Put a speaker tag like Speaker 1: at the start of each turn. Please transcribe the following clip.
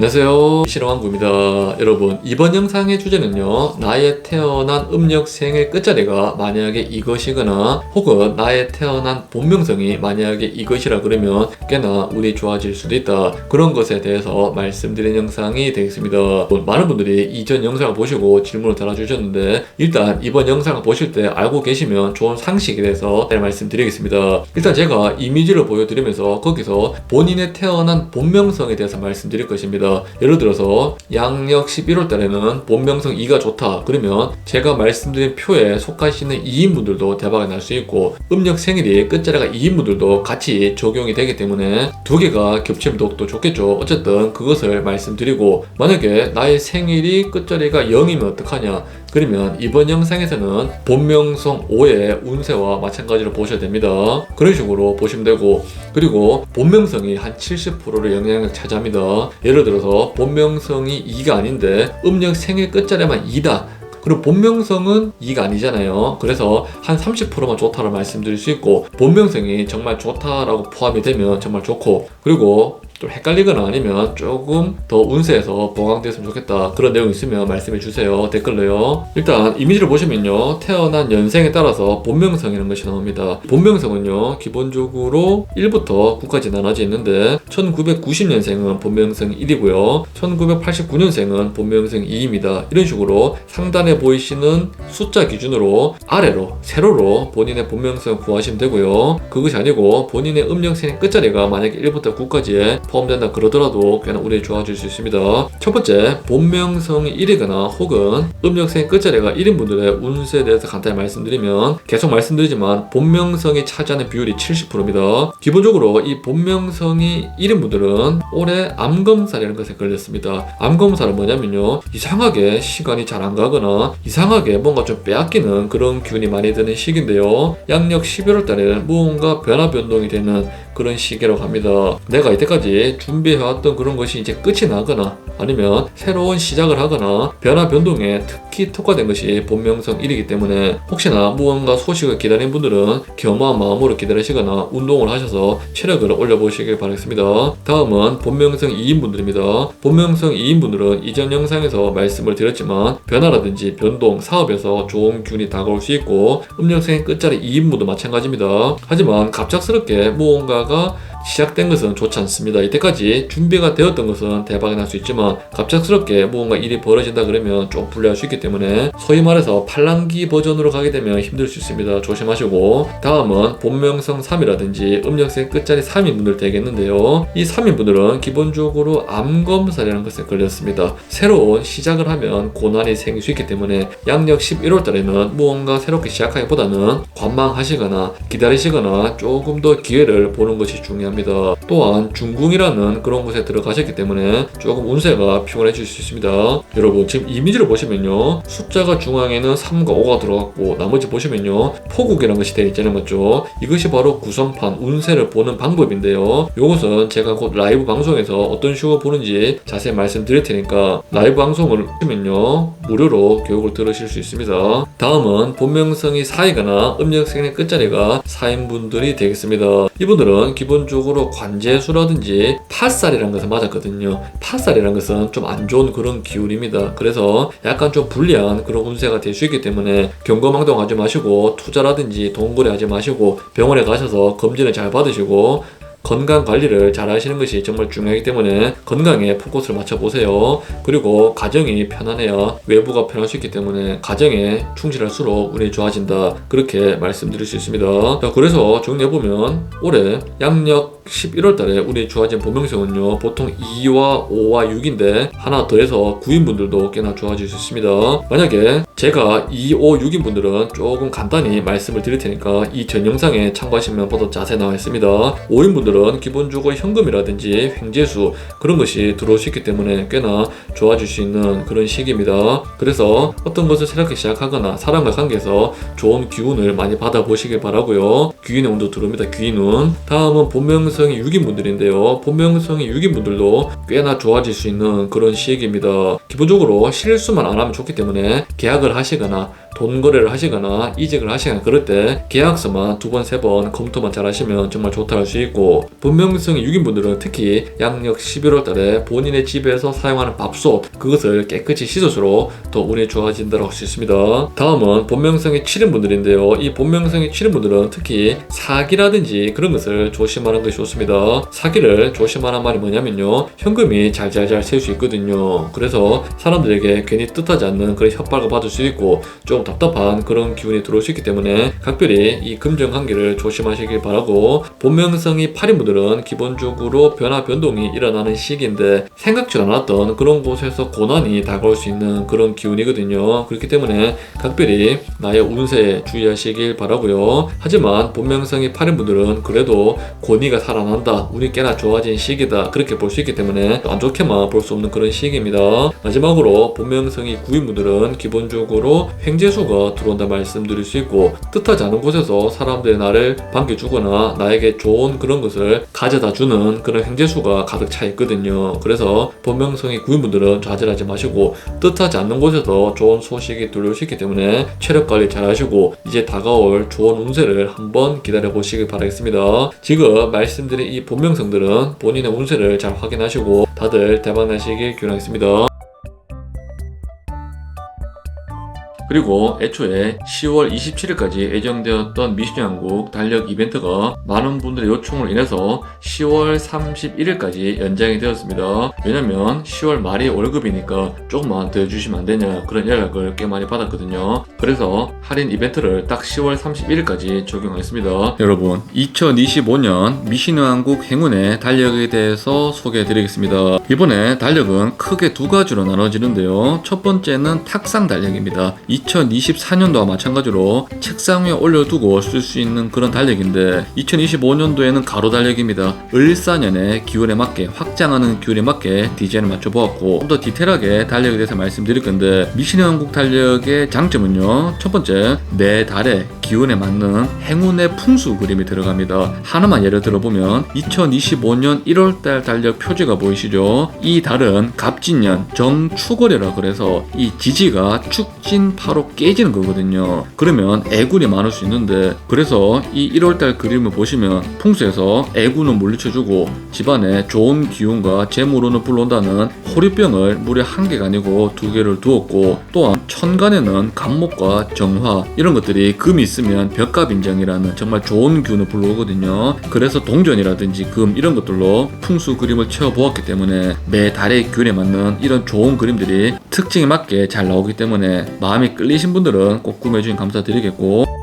Speaker 1: 안녕하세요. 실험왕구입니다. 여러분 이번 영상의 주제는요 나의 태어난 음력 생일 끝자리가 만약에 이것이거나 혹은 나의 태어난 본명성이 만약에 이것이라 그러면 꽤나 운이 좋아질 수도 있다. 그런 것에 대해서 말씀드린 영상이 되겠습니다. 뭐, 많은 분들이 이전 영상을 보시고 질문을 달아주셨는데 일단 이번 영상을 보실 때 알고 계시면 좋은 상식에 대해서 잘 말씀드리겠습니다. 일단 제가 이미지를 보여드리면서 거기서 본인의 태어난 본명성에 대해서 말씀드릴 것입니다 예를 들어서 양력 11월 달에는 본명성 2가 좋다. 그러면 제가 말씀드린 표에 속하시는 2인분들도 대박이 날 수 있고 음력 생일이 끝자리가 2인분들도 같이 적용이 되기 때문에 두 개가 겹치면 더욱더 좋겠죠. 어쨌든 그것을 말씀드리고 만약에 나의 생일이 끝자리가 0이면 어떡하냐? 그러면 이번 영상에서는 본명성 5의 운세와 마찬가지로 보셔야 됩니다. 그런 식으로 보시면 되고 그리고 본명성이 한 70%를 영향을 차지합니다. 예를 들어서 본명성이 2가 아닌데 음력 생일 끝자리만 2다. 그리고 본명성은 2가 아니잖아요. 그래서 한 30%만 좋다고 말씀드릴 수 있고 본명성이 정말 좋다라고 포함이 되면 정말 좋고 그리고 좀 헷갈리거나 아니면 조금 더 운세에서 보강됐으면 좋겠다. 그런 내용 있으면 말씀해 주세요. 댓글로요. 일단 이미지를 보시면요. 태어난 연생에 따라서 본명성이라는 것이 나옵니다. 본명성은요. 기본적으로 1부터 9까지 나눠져 있는데 1990년생은 본명성 1이고요. 1989년생은 본명성 2입니다. 이런 식으로 상단에 보이시는 숫자 기준으로 아래로 세로로 본인의 본명성을 구하시면 되고요. 그것이 아니고 본인의 음력생 끝자리가 만약에 1부터 9까지에 포함된다 그러더라도 꽤나 운이 좋아질 수 있습니다. 첫 번째, 본명성이 1이거나 혹은 음력생 끝자리가 1인 분들의 운세에 대해서 간단히 말씀드리면 계속 말씀드리지만 본명성이 차지하는 비율이 70%입니다. 기본적으로 이 본명성이 1인 분들은 올해 암검살이라는 것에 걸렸습니다. 암검살은 뭐냐면요. 이상하게 시간이 잘 안 가거나 이상하게 뭔가 좀 빼앗기는 그런 기운이 많이 드는 시기인데요. 양력 11월 달에는 무언가 변화 변동이 되는 그런 시기라고 합니다. 내가 이때까지 준비해왔던 그런 것이 이제 끝이 나거나 아니면 새로운 시작을 하거나 변화 변동에 특히 특화된 것이 본명성 1이기 때문에 혹시나 무언가 소식을 기다린 분들은 겸허한 마음으로 기다리시거나 운동을 하셔서 체력을 올려보시길 바라겠습니다. 다음은 본명성 2인 분들입니다. 본명성 2인 분들은 이전 영상에서 말씀을 드렸지만 변화라든지 변동, 사업에서 좋은 균이 다가올 수 있고 음력생의 끝자리 2인분도 마찬가지입니다. 하지만 갑작스럽게 무언가 가 시작된 것은 좋지 않습니다. 이때까지 준비가 되었던 것은 대박이 날 수 있지만 갑작스럽게 무언가 일이 벌어진다 그러면 좀 불리할 수 있기 때문에 소위 말해서 팔랑기 버전으로 가게 되면 힘들 수 있습니다. 조심하시고 다음은 본명성 3이라든지 음력생 끝자리 3인 분들 되겠는데요. 이 3인 분들은 기본적으로 암검살이라는 것에 걸렸습니다. 새로운 시작을 하면 고난이 생길 수 있기 때문에 양력 11월 달에는 무언가 새롭게 시작하기보다는 관망하시거나 기다리시거나 조금 더 기회를 보는 것이 중요합니다. 또한 중궁이라는 그런 곳에 들어가셨기 때문에 조금 운세가 피곤해질 수 있습니다. 여러분 지금 이미지를 보시면요. 숫자가 중앙에는 3과 5가 들어갔고 나머지 보시면요. 포국이라는 것이 되어 있잖아요. 맞죠? 이것이 바로 구성판 운세를 보는 방법인데요. 이것은 제가 곧 라이브 방송에서 어떤 식으로 보는지 자세히 말씀드릴 테니까 라이브 방송을 보시면요. 무료로 교육을 들으실 수 있습니다. 다음은 본명성이 4이거나 음력생의 끝자리가 4인 분들이 되겠습니다. 이분들은 기본적으로 관제수라든지 팥살이라는 것을 맞았거든요. 팥살이라는 것은 좀 안 좋은 그런 기운입니다. 그래서 약간 좀 불리한 그런 운세가 될 수 있기 때문에 경거망동하지 마시고 투자라든지 돈거래 하지 마시고 병원에 가셔서 검진을 잘 받으시고 건강 관리를 잘 하시는 것이 정말 중요하기 때문에 건강에 포커스를 맞춰보세요. 그리고 가정이 편안해야 외부가 편할 수 있기 때문에 가정에 충실할수록 운이 좋아진다. 그렇게 말씀드릴 수 있습니다. 자, 그래서 정리해보면 올해 양력 11월 달에 운이 좋아진 본명성은요, 보통 2와 5와 6인데 하나 더해서 9인 분들도 꽤나 좋아질 수 있습니다. 만약에 제가 2, 5, 6인 분들은 조금 간단히 말씀을 드릴 테니까 이 전 영상에 참고하시면 보다 자세히 나와 있습니다. 5인 분들 은 기본적으로 현금이라든지 횡재수 그런 것이 들어올 수 있기 때문에 꽤나 좋아질 수 있는 그런 시기입니다. 그래서 어떤 것을 새롭게 시작하거나 사람과 관계에서 좋은 기운을 많이 받아보시길 바라고요. 귀인의 운도 들어옵니다. 귀인운. 다음은 본명성이 6인 분들인데요. 본명성이 6인 분들도 꽤나 좋아질 수 있는 그런 시기입니다. 기본적으로 실수만 안 하면 좋기 때문에 계약을 하시거나 돈 거래를 하시거나 이직을 하시거나 그럴 때 계약서만 두 번, 세 번 검토만 잘 하시면 정말 좋다 할 수 있고 본명성이 6인 분들은 특히 양력 11월 달에 본인의 집에서 사용하는 밥솥 그것을 깨끗이 씻을수록 더 운이 좋아진다고 할 수 있습니다. 다음은 본명성이 7인 분들인데요. 이 본명성이 7인 분들은 특히 사기라든지 그런 것을 조심하는 것이 좋습니다. 사기를 조심하는 말이 뭐냐면요. 현금이 잘잘잘 셀 수 있거든요. 그래서 사람들에게 괜히 뜻하지 않는 그런 협박을 받을 수 있고 좀 답답한 그런 기운이 들어올 수 있기 때문에 각별히 이 금전 관계를 조심하시길 바라고 본명성이 8인 분들은 기본적으로 변화 변동이 일어나는 시기인데 생각지도 않았던 그런 곳에서 고난이 다가올 수 있는 그런 기운이거든요. 그렇기 때문에 각별히 나의 운세에 주의하시길 바라고요. 하지만 본명성이 8인 분들은 그래도 권위가 살아난다. 운이 꽤나 좋아진 시기다. 그렇게 볼 수 있기 때문에 안 좋게만 볼 수 없는 그런 시기입니다. 마지막으로 본명성이 9인 분들은 기본적으로 횡재 수가 들어온다 말씀드릴 수 있고 뜻하지 않은 곳에서 사람들이 나를 반겨주거나 나에게 좋은 그런 것을 가져다 주는 그런 횡재수가 가득 차 있거든요. 그래서 본명성이 9인 분들은 좌절하지 마시고 뜻하지 않는 곳에서 좋은 소식이 들려올 수 있기 때문에 체력 관리 잘 하시고 이제 다가올 좋은 운세를 한번 기다려 보시길 바라겠습니다. 지금 말씀드린 이 본명성들은 본인의 운세를 잘 확인하시고 다들 대박 나시길 기원하겠습니다. 그리고 애초에 10월 27일까지 예정되었던 미신양국 달력 이벤트가 많은 분들의 요청으로 인해서 10월 31일까지 연장이 되었습니다. 왜냐면 10월 말이 월급이니까 조금만 더 해주시면 안 되냐 그런 연락을 꽤 많이 받았거든요. 그래서 할인 이벤트를 딱 10월 31일까지 적용하겠습니다. 여러분 2025년 미신양국 행운의 달력에 대해서 소개해 드리겠습니다. 이번에 달력은 크게 두 가지로 나눠지는데요. 첫 번째는 탁상 달력입니다. 2024년도와 마찬가지로 책상 위에 올려두고 쓸 수 있는 그런 달력인데 2025년도에는 가로 달력입니다. 을사년의 기운에 맞게 확장하는 기운에 맞게 디자인을 맞춰보았고 좀 더 디테일하게 달력에 대해서 말씀드릴 건데 미신의 한국 달력의 장점은요. 첫 번째 매 달의 기운에 맞는 행운의 풍수 그림이 들어갑니다. 하나만 예를 들어보면 2025년 1월달 달력 표지가 보이시죠? 이 달은 갑진년 정축월이라 그래서 이 지지가 축진 파로 깨지는 거거든요. 그러면 애군이 많을 수 있는데 그래서 이 1월달 그림을 보시면 풍수에서 애군은 물리쳐주고 집안에 좋은 기운과 재물운을 불러온다는 호리병을 무려 한 개가 아니고 두 개를 두었고 또한 천간에는 간목과 정화 이런 것들이 금이 있으면 벽갑인정이라는 정말 좋은 기운을 불러오거든요. 그래서 동전이라든지 금 이런 것들로 풍수 그림을 채워보았기 때문에 매 달의 기운에 맞는 이런 좋은 그림들이 특징에 맞게 잘 나오기 때문에 마음이 끌리신 분들은 꼭 구매해주신 감사드리겠고